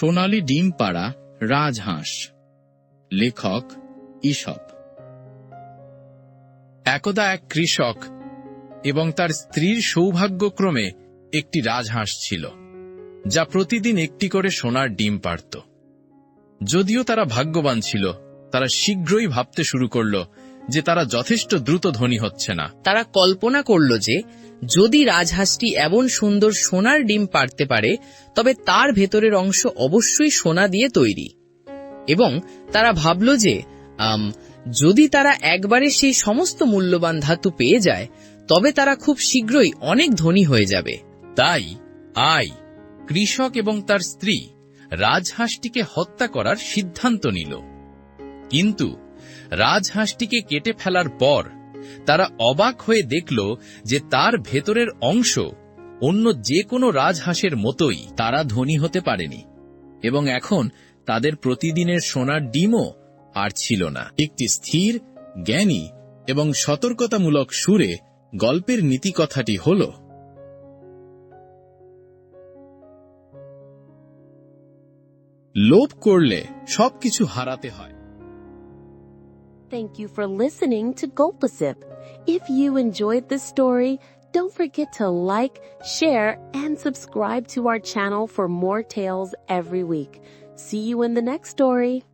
সোনালী ডিম পাড়া রাজহাঁস। লেখক ঈশপ একদা এক কৃষক এবং তার স্ত্রীর সৌভাগ্যক্রমে একটি রাজহাঁস ছিল, যা প্রতিদিন একটি করে সোনার ডিম পাড়ত। যদিও তারা ভাগ্যবান ছিল, তারা শীঘ্রই ভাবতে শুরু করল যে তারা যথেষ্ট দ্রুত ধনী হচ্ছে না। তারা কল্পনা করল যে যদি রাজহাঁসটি এমন সুন্দর সোনার ডিম পারতে পারে তবে তার ভেতরের অংশ অবশ্যই সোনা দিয়ে তৈরি। এবং তারা ভাবল যে যদি তারা একবারে সেই সমস্ত মূল্যবান ধাতু পেয়ে যায় তবে তারা খুব শীঘ্রই অনেক ধনী হয়ে যাবে। তাই আই কৃষক এবং তার স্ত্রী রাজহাঁসটিকে হত্যা করার সিদ্ধান্ত নিল। কিন্তু রাজহাঁসটিকে কেটে ফেলার পর তারা অবাক হয়ে দেখল যে তার ভেতরের অংশ অন্য যে কোনো রাজহাঁসের মতোই তারা ধনী হতে পারেনি। এবং এখন তাদের প্রতিদিনের সোনার ডিমও আর ছিল না। একটি স্থির, জ্ঞানী এবং সতর্কতামূলক সুরে গল্পের নীতিকথাটি হল, লোভ করলে সবকিছু হারাতে হয়। Thank you for listening to Gulpasip. If you enjoyed this story, don't forget to like, share, and subscribe to our channel for more tales every week. See you in the next story.